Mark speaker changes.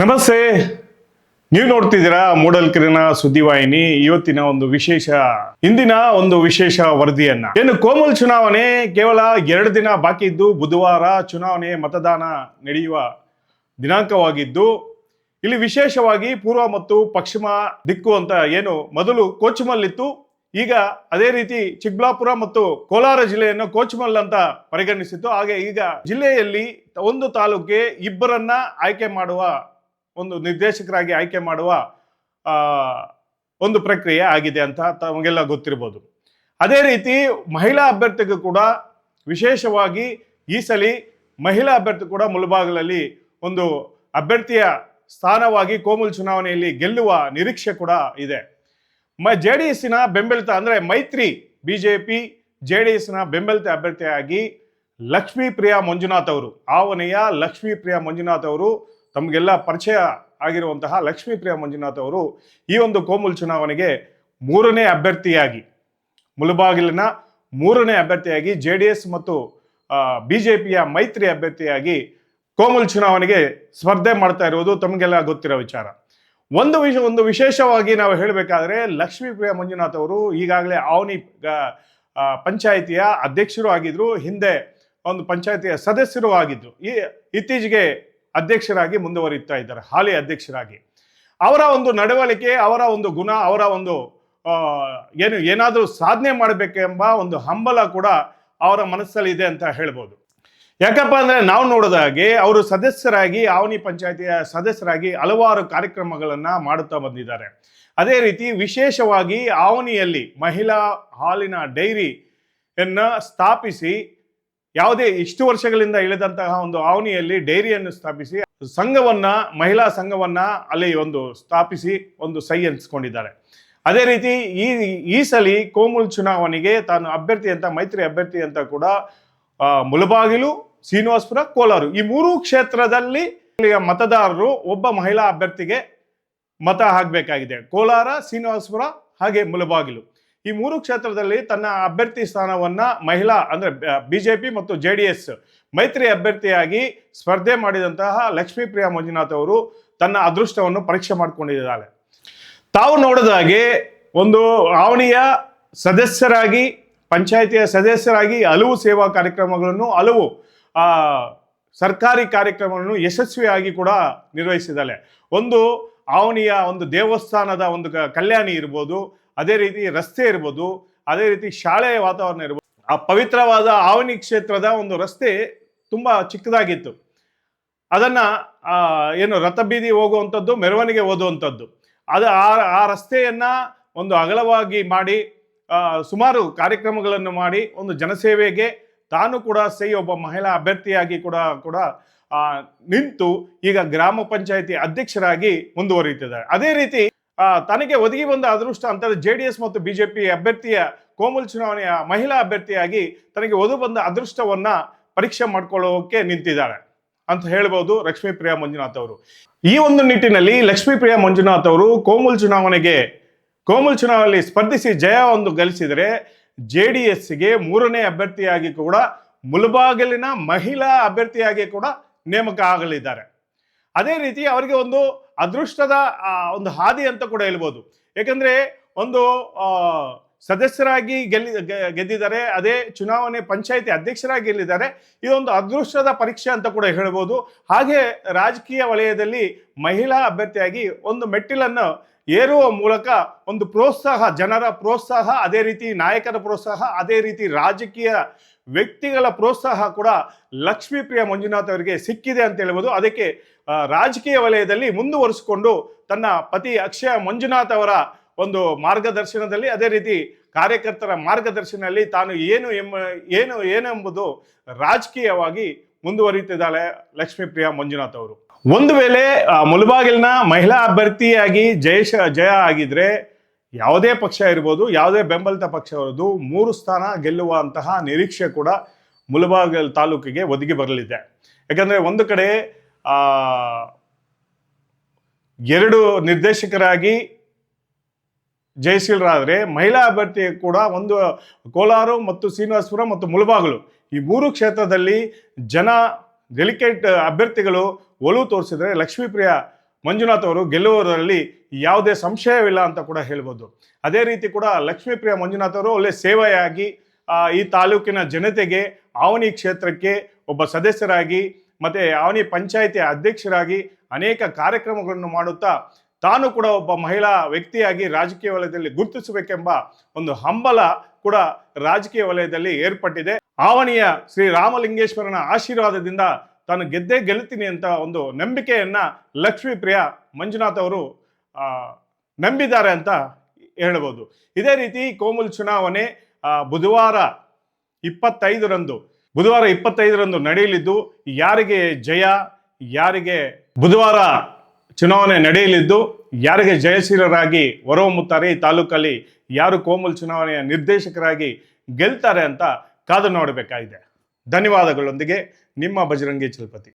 Speaker 1: ನಮಸ್ತೆ. ನೀವು ನೋಡ್ತಿದ್ದೀರಾ ಮೂಡಲ್ ಕಿರಣ ಸುದ್ದಿವಾಹಿನಿ. ಇವತ್ತಿನ ಒಂದು ವಿಶೇಷ, ಇಂದಿನ ಒಂದು ವಿಶೇಷ ವರದಿಯನ್ನ. ಏನು, ಕೋಮಲ್ ಚುನಾವಣೆ ಕೇವಲ ಎರಡು ದಿನ ಬಾಕಿ ಇದ್ದು ಬುಧವಾರ ಚುನಾವಣೆ ಮತದಾನ ನಡೆಯುವ ದಿನಾಂಕವಾಗಿದ್ದು, ಇಲ್ಲಿ ವಿಶೇಷವಾಗಿ ಪೂರ್ವ ಮತ್ತು ಪಶ್ಚಿಮ ದಿಕ್ಕು ಅಂತ ಏನು, ಮೊದಲು ಕೋಚ್ಮಲ್ಲಿತ್ತು ಈಗ ಅದೇ ರೀತಿ ಚಿಕ್ಕಬಳ್ಳಾಪುರ ಮತ್ತು ಕೋಲಾರ ಜಿಲ್ಲೆಯನ್ನು ಕೋಚಮಲ್ ಅಂತ ಪರಿಗಣಿಸಿತ್ತು. ಹಾಗೆ ಈಗ ಜಿಲ್ಲೆಯಲ್ಲಿ ಒಂದು ತಾಲೂಕಿಗೆ ಇಬ್ಬರನ್ನ ಆಯ್ಕೆ ಮಾಡುವ ಒಂದು ನಿರ್ದೇಶಕರಾಗಿ ಆಯ್ಕೆ ಮಾಡುವ ಒಂದು ಪ್ರಕ್ರಿಯೆ ಆಗಿದೆ ಅಂತ ತಮಗೆಲ್ಲ ಗೊತ್ತಿರ್ಬೋದು. ಅದೇ ರೀತಿ ಮಹಿಳಾ ಅಭ್ಯರ್ಥಿಗೂ ಕೂಡ ವಿಶೇಷವಾಗಿ ಈ ಸಲ ಮಹಿಳಾ ಅಭ್ಯರ್ಥಿ ಕೂಡ ಮುಳುಬಾಗಿಲಲ್ಲಿ ಒಂದು ಅಭ್ಯರ್ಥಿಯ ಸ್ಥಾನವಾಗಿ ಕೋಮಲ್ ಚುನಾವಣೆಯಲ್ಲಿ ಗೆಲ್ಲುವ ನಿರೀಕ್ಷೆ ಕೂಡ ಇದೆ. ಮ ಜೆ ಡಿ ಎಸ್ಸಿನ ಬೆಂಬಲಿತ ಅಂದರೆ ಮೈತ್ರಿ B J P J D ಎಸ್ನ ಬೆಂಬಲಿತ ಅಭ್ಯರ್ಥಿಯಾಗಿ ಲಕ್ಷ್ಮೀ ಪ್ರಿಯಾ ಮಂಜುನಾಥ್ ಅವರು ಆವನೆಯ ಲಕ್ಷ್ಮೀ ಪ್ರಿಯಾ ಮಂಜುನಾಥ್ ಅವರು ತಮಗೆಲ್ಲ ಪರಿಚಯ ಆಗಿರುವಂತಹ ಲಕ್ಷ್ಮೀ ಪ್ರಿಯ ಮಂಜುನಾಥ್ ಅವರು ಈ ಒಂದು ಕೋಮುಲ್ ಚುನಾವಣೆಗೆ ಮೂರನೇ ಅಭ್ಯರ್ಥಿಯಾಗಿ ಮುಲಬಾಗಿಲಿನ ಮೂರನೇ ಅಭ್ಯರ್ಥಿಯಾಗಿ ಜೆ ಡಿ ಎಸ್ ಮತ್ತು ಬಿ ಜೆ ಪಿಯ ಮೈತ್ರಿ ಅಭ್ಯರ್ಥಿಯಾಗಿ ಕೋಮುಲ್ ಚುನಾವಣೆಗೆ ಸ್ಪರ್ಧೆ ಮಾಡ್ತಾ ಇರುವುದು ತಮಗೆಲ್ಲ ಗೊತ್ತಿರೋ ವಿಚಾರ. ಒಂದು ವಿಷ ಒಂದು ವಿಶೇಷವಾಗಿ ನಾವು ಹೇಳಬೇಕಾದ್ರೆ ಲಕ್ಷ್ಮೀ ಪ್ರಿಯ ಮಂಜುನಾಥ್ ಅವರು ಈಗಾಗಲೇ ಆ, ಪಂಚಾಯಿತಿಯ ಅಧ್ಯಕ್ಷರು ಆಗಿದ್ರು ಹಿಂದೆ ಒಂದು ಪಂಚಾಯಿತಿಯ ಸದಸ್ಯರು ಆಗಿದ್ರು. ಈ ಇತ್ತೀಚೆಗೆ ಅಧ್ಯಕ್ಷರಾಗಿ ಮುಂದುವರಿತಾ ಇದ್ದಾರೆ, ಹಾಲಿ ಅಧ್ಯಕ್ಷರಾಗಿ. ಅವರ ಒಂದು ನಡವಳಿಕೆ, ಅವರ ಒಂದು ಗುಣ, ಅವರ ಒಂದು ಏನು, ಏನಾದರೂ ಸಾಧನೆ ಮಾಡಬೇಕೆಂಬ ಒಂದು ಹಂಬಲ ಕೂಡ ಅವರ ಮನಸ್ಸಲ್ಲಿ ಇದೆ ಅಂತ ಹೇಳ್ಬೋದು. ಯಾಕಪ್ಪ ಅಂದರೆ ನಾವು ನೋಡಿದ ಹಾಗೆ ಅವರು ಸದಸ್ಯರಾಗಿ, ಆವನಿ ಪಂಚಾಯತಿಯ ಸದಸ್ಯರಾಗಿ ಹಲವಾರು ಕಾರ್ಯಕ್ರಮಗಳನ್ನು ಮಾಡುತ್ತಾ ಬಂದಿದ್ದಾರೆ. ಅದೇ ರೀತಿ ವಿಶೇಷವಾಗಿ ಆವನಿಯಲ್ಲಿ ಮಹಿಳಾ ಹಾಲಿನ ಡೈರಿಯನ್ನು ಸ್ಥಾಪಿಸಿ ಯಾವುದೇ ಇಷ್ಟು ವರ್ಷಗಳಿಂದ ಇಳಿದಂತಹ ಒಂದು ಆವನಿಯಲ್ಲಿ ಡೈರಿಯನ್ನು ಸ್ಥಾಪಿಸಿ, ಸಂಘವನ್ನ, ಮಹಿಳಾ ಸಂಘವನ್ನ ಅಲ್ಲಿ ಒಂದು ಸ್ಥಾಪಿಸಿ ಒಂದು ಸೈ ಎನ್ಸ್ಕೊಂಡಿದ್ದಾರೆ ಅದೇ ರೀತಿ ಈ ಈ ಸಲಿ ಕೋಮುಲ್ ಚುನಾವಣೆಗೆ ತಾನು ಅಭ್ಯರ್ಥಿ ಅಂತ, ಮೈತ್ರಿ ಅಭ್ಯರ್ಥಿ ಅಂತ ಕೂಡ ಮುಲಬಾಗಿಲು ಮುಳಬಾಗಿಲು ಶ್ರೀನಿವಾಸಪುರ, ಕೋಲಾರ ಈ ಮೂರು ಕ್ಷೇತ್ರದಲ್ಲಿ ಮತದಾರರು ಒಬ್ಬ ಮಹಿಳಾ ಅಭ್ಯರ್ಥಿಗೆ ಮತ ಹಾಕಬೇಕಾಗಿದೆ. ಕೋಲಾರ, ಶ್ರೀನಿವಾಸಪುರ ಹಾಗೆ ಮುಳಬಾಗಿಲು ಈ ಮೂರು ಕ್ಷೇತ್ರದಲ್ಲಿ ತನ್ನ ಅಭ್ಯರ್ಥಿ ಸ್ಥಾನವನ್ನ ಮಹಿಳಾ ಅಂದ್ರೆ ಬಿಜೆಪಿ ಮತ್ತು ಜೆ ಡಿ ಎಸ್ ಮೈತ್ರಿ ಅಭ್ಯರ್ಥಿಯಾಗಿ ಸ್ಪರ್ಧೆ ಮಾಡಿದಂತಹ ಲಕ್ಷ್ಮೀ ಪ್ರಿಯಾ ಮಂಜುನಾಥ್ ಅವರು ತನ್ನ ಅದೃಷ್ಟವನ್ನು ಪರೀಕ್ಷೆ ಮಾಡಿಕೊಂಡಿದ್ದಾರೆ. ತಾವು ನೋಡಿದಾಗೆ ಒಂದು ಆವಣಿಯ ಸದಸ್ಯರಾಗಿ, ಪಂಚಾಯಿತಿಯ ಸದಸ್ಯರಾಗಿ ಹಲವು ಸೇವಾ ಕಾರ್ಯಕ್ರಮಗಳನ್ನು, ಹಲವು ಸರ್ಕಾರಿ ಕಾರ್ಯಕ್ರಮಗಳನ್ನು ಯಶಸ್ವಿಯಾಗಿ ಕೂಡ ನಿರ್ವಹಿಸಿದ್ದಾಳೆ. ಒಂದು ಆವಣಿಯ ಒಂದು ದೇವಸ್ಥಾನದ ಒಂದು ಕಲ್ಯಾಣಿ ಇರ್ಬೋದು ಅದೇ ರೀತಿ ರಸ್ತೆ ಇರ್ಬೋದು, ಅದೇ ರೀತಿ ಶಾಲೆಯ ವಾತಾವರಣ ಇರ್ಬೋದು, ಆ ಪವಿತ್ರವಾದ ಆವನಿ ಕ್ಷೇತ್ರದ ಒಂದು ರಸ್ತೆ ತುಂಬ ಚಿಕ್ಕದಾಗಿತ್ತು. ಅದನ್ನ ಏನು ರಥಬೀದಿ ಹೋಗುವಂಥದ್ದು, ಮೆರವಣಿಗೆ ಓದುವಂಥದ್ದು. ಅದು ಆ ಆ ರಸ್ತೆಯನ್ನ ಒಂದು ಅಗಲವಾಗಿ ಮಾಡಿ ಸುಮಾರು ಕಾರ್ಯಕ್ರಮಗಳನ್ನು ಮಾಡಿ ಒಂದು ಜನಸೇವೆಗೆ ತಾನು ಕೂಡ ಸೈ ಒಬ್ಬ ಮಹಿಳಾ ಅಭ್ಯರ್ಥಿಯಾಗಿ ಕೂಡ ಕೂಡ ನಿಂತು ಈಗ ಗ್ರಾಮ ಪಂಚಾಯಿತಿ ಅಧ್ಯಕ್ಷರಾಗಿ ಮುಂದುವರಿಯುತ್ತಿದ್ದಾರೆ. ಅದೇ ರೀತಿ ತನಗೆ ಒದಗಿ ಬಂದ ಅದೃಷ್ಟ ಅಂತ ಜೆ ಡಿ ಎಸ್ ಮತ್ತು ಬಿಜೆಪಿ ಅಭ್ಯರ್ಥಿಯ ಕೋಮಲ್ ಚುನಾವಣೆಯ ಮಹಿಳಾ ಅಭ್ಯರ್ಥಿಯಾಗಿ ತನಗೆ ಒದು ಬಂದ ಅದೃಷ್ಟವನ್ನ ಪರೀಕ್ಷೆ ಮಾಡ್ಕೊಳ್ಳೋಕೆ ನಿಂತಿದ್ದಾರೆ ಅಂತ ಹೇಳ್ಬೋದು ಲಕ್ಷ್ಮೀ ಪ್ರಿಯಾ ಮಂಜುನಾಥ್ ಅವರು. ಈ ಒಂದು ನಿಟ್ಟಿನಲ್ಲಿ ಲಕ್ಷ್ಮೀ ಪ್ರಿಯಾ ಮಂಜುನಾಥ್ ಅವರು ಕೋಮುಲ್ ಚುನಾವಣೆಗೆ, ಕೋಮಲ್ ಚುನಾವಣೆಯಲ್ಲಿ ಸ್ಪರ್ಧಿಸಿ ಜಯ ಒಂದು ಗಳಿಸಿದರೆ ಜೆ ಡಿ ಎಸ್ಗೆ ಮೂರನೇ ಅಭ್ಯರ್ಥಿಯಾಗಿ ಕೂಡ ಮುಳಬಾಗಿಲಿನ ಮಹಿಳಾ ಅಭ್ಯರ್ಥಿಯಾಗಿ ಕೂಡ ನೇಮಕ ಆಗಲಿದ್ದಾರೆ. ಅದೇ ರೀತಿ ಅವರಿಗೆ ಒಂದು ಅದೃಷ್ಟದ ಒಂದು ಹಾದಿ ಅಂತ ಕೂಡ ಹೇಳ್ಬೋದು. ಏಕೆಂದರೆ ಒಂದು ಸದಸ್ಯರಾಗಿ ಗೆಲ್ಲಿ ಗೆದ್ದಿದ್ದಾರೆ. ಅದೇ ಚುನಾವಣೆ ಪಂಚಾಯಿತಿ ಅಧ್ಯಕ್ಷರಾಗಿ ಗೆಲ್ಲಿದ್ದಾರೆ. ಇದೊಂದು ಅದೃಷ್ಟದ ಪರೀಕ್ಷೆ ಅಂತ ಕೂಡ ಹೇಳ್ಬೋದು. ಹಾಗೆ ರಾಜಕೀಯ ವಲಯದಲ್ಲಿ ಮಹಿಳಾ ಅಭ್ಯರ್ಥಿಯಾಗಿ ಒಂದು ಮೆಟ್ಟಿಲನ್ನು ಏರುವ ಮೂಲಕ ಒಂದು ಪ್ರೋತ್ಸಾಹ, ಜನರ ಪ್ರೋತ್ಸಾಹ, ಅದೇ ರೀತಿ ನಾಯಕರ ಪ್ರೋತ್ಸಾಹ, ಅದೇ ರೀತಿ ರಾಜಕೀಯ ವ್ಯಕ್ತಿಗಳ ಪ್ರೋತ್ಸಾಹ ಕೂಡ ಲಕ್ಷ್ಮೀ ಪ್ರಿಯ ಮಂಜುನಾಥ್ ಅವರಿಗೆ ಸಿಕ್ಕಿದೆ ಅಂತ ಹೇಳ್ಬೋದು. ಅದಕ್ಕೆ ರಾಜಕೀಯ ವಲಯದಲ್ಲಿ ಮುಂದುವರಿಸಿಕೊಂಡು ತನ್ನ ಪತಿ ಅಕ್ಷಯ ಮಂಜುನಾಥ್ ಅವರ ಒಂದು ಮಾರ್ಗದರ್ಶನದಲ್ಲಿ ಅದೇ ರೀತಿ ಕಾರ್ಯಕರ್ತರ ಮಾರ್ಗದರ್ಶನದಲ್ಲಿ ತಾನು ಏನು ಎಂಬ ಏನು ಏನೆಂಬುದು ರಾಜಕೀಯವಾಗಿ ಮುಂದುವರಿಯುತ್ತಿದ್ದಾಳೆ ಲಕ್ಷ್ಮೀಪ್ರಿಯಾ ಮಂಜುನಾಥ್ ಅವರು. ಒಂದು ವೇಳೆ ಆ, ಮಹಿಳಾ ಅಭ್ಯರ್ಥಿಯಾಗಿ ಜಯಶ ಜಯ ಆಗಿದ್ರೆ ಯಾವುದೇ ಪಕ್ಷ ಇರ್ಬೋದು ಯಾವುದೇ ಬೆಂಬಲಿತ ಪಕ್ಷ ಇರೋದು ಮೂರು ಸ್ಥಾನ ಗೆಲ್ಲುವಂತಹ ನಿರೀಕ್ಷೆ ಕೂಡ ಮುಳಬಾಗಿಲು ತಾಲೂಕಿಗೆ ಒದಗಿ ಬರಲಿದೆ. ಯಾಕಂದ್ರೆ ಒಂದು ಕಡೆ ಎರಡು ನಿರ್ದೇಶಕರಾಗಿ ಜಯಶೀಲರಾದರೆ ಮಹಿಳಾ ಅಭ್ಯರ್ಥಿ ಕೂಡ ಒಂದು ಕೋಲಾರ ಮತ್ತು ಶ್ರೀನಿವಾಸಪುರ ಮತ್ತು ಮುಳಬಾಗಲು. ಈ ಮೂರು ಕ್ಷೇತ್ರದಲ್ಲಿ ಜನ ಡೆಲಿಕೇಟ್ ಅಭ್ಯರ್ಥಿಗಳು ಒಲವು ತೋರಿಸಿದರೆ ಲಕ್ಷ್ಮೀಪ್ರಿಯ ಮಂಜುನಾಥ್ ಅವರು ಗೆಲ್ಲುವುದರಲ್ಲಿ ಯಾವುದೇ ಸಂಶಯವಿಲ್ಲ ಅಂತ ಕೂಡ ಹೇಳ್ಬೋದು. ಅದೇ ರೀತಿ ಕೂಡ ಲಕ್ಷ್ಮೀಪ್ರಿಯ ಮಂಜುನಾಥ್ ಅವರು ಒಳ್ಳೆ ಸೇವೆಯಾಗಿ ಈ ತಾಲೂಕಿನ ಜನತೆಗೆ ಆವನಿ ಕ್ಷೇತ್ರಕ್ಕೆ ಒಬ್ಬ ಸದಸ್ಯರಾಗಿ, ಮತ್ತು ಆವನಿ ಪಂಚಾಯಿತಿ ಅಧ್ಯಕ್ಷರಾಗಿ ಅನೇಕ ಕಾರ್ಯಕ್ರಮಗಳನ್ನು ಮಾಡುತ್ತಾ ತಾನು ಕೂಡ ಒಬ್ಬ ಮಹಿಳಾ ವ್ಯಕ್ತಿಯಾಗಿ ರಾಜಕೀಯ ವಲಯದಲ್ಲಿ ಗುರುತಿಸಬೇಕೆಂಬ ಒಂದು ಹಂಬಲ ಕೂಡ ರಾಜಕೀಯ ವಲಯದಲ್ಲಿ ಏರ್ಪಟ್ಟಿದೆ. ಆವಣಿಯ ಶ್ರೀ ರಾಮಲಿಂಗೇಶ್ವರನ ಆಶೀರ್ವಾದದಿಂದ ತಾನು ಗೆದ್ದೇ ಗೆಲ್ತೀನಿ ಅಂತ ಒಂದು ನಂಬಿಕೆಯನ್ನ ಲಕ್ಷ್ಮೀಪ್ರಿಯ ಮಂಜುನಾಥ್ ಅವರು ನಂಬಿದ್ದಾರೆ ಅಂತ ಹೇಳ್ಬೋದು. ಇದೇ ರೀತಿ ಕೋಮುಲ್ ಚುನಾವಣೆ ಬುಧವಾರ ಇಪ್ಪತ್ತೈದರಂದು ಬುಧವಾರ ಇಪ್ಪತ್ತೈದರಂದು ನಡೆಯಲಿದ್ದು, ಯಾರಿಗೆ ಜಯ, ಯಾರಿಗೆ ಬುಧವಾರ ಚುನಾವಣೆ ನಡೆಯಲಿದ್ದು ಯಾರಿಗೆ ಜಯಶೀಲರಾಗಿ ಹೊರಹೊಮ್ಮುತ್ತಾರೆ ಈ ತಾಲೂಕಲ್ಲಿ, ಯಾರು ಕೋಮಲ್ ಚುನಾವಣೆಯ ನಿರ್ದೇಶಕರಾಗಿ ಗೆಲ್ತಾರೆ ಅಂತ ಕಾದು ನೋಡಬೇಕಾಗಿದೆ. ಧನ್ಯವಾದಗಳೊಂದಿಗೆ ನಿಮ್ಮ ಬಜರಂಗಿ ಚಲಪತಿ.